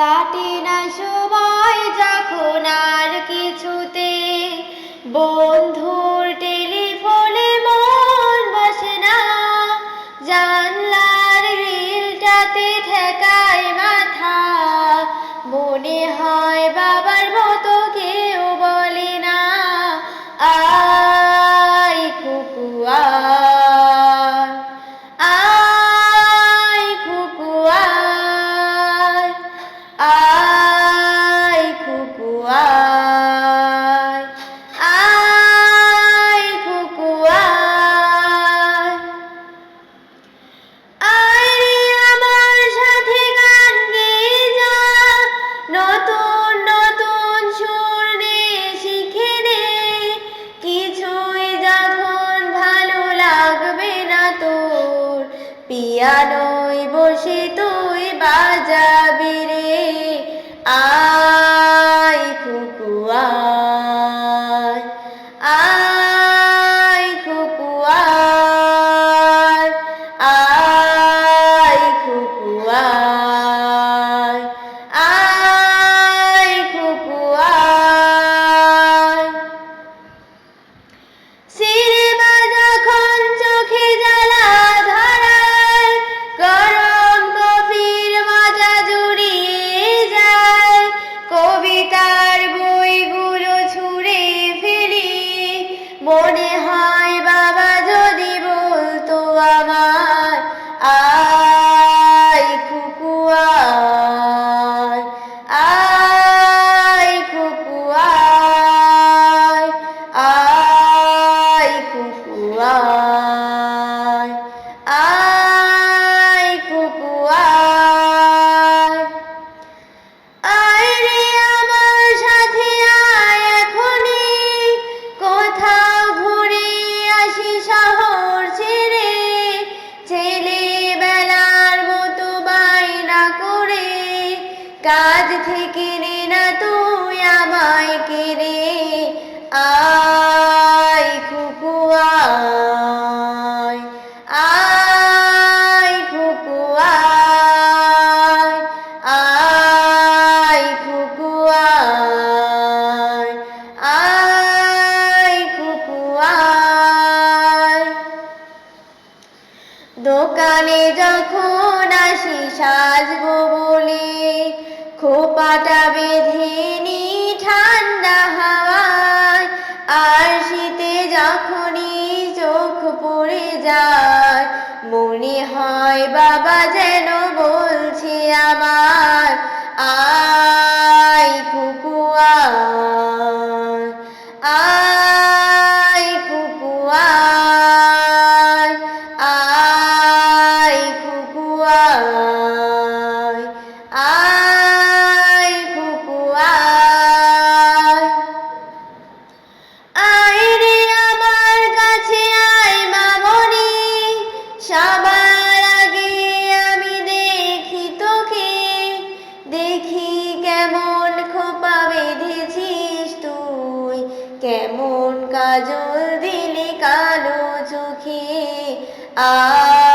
কাটে না সময় দিয়া নই বসে তো काज थी कि नहीं দোকানে যখন আসি সাজবো বলে, খোপাটা বেঁধে নি ঠান্ডা হাওয়ায়। আর শীতে যখনই চোখ পড়ে যায়, মনে হয় বাবা যেন বলছে আমার দেখি কেমন খোপা বেঁধেছিস তুই। কেমন কাজল দিলি কালো চোখে। আ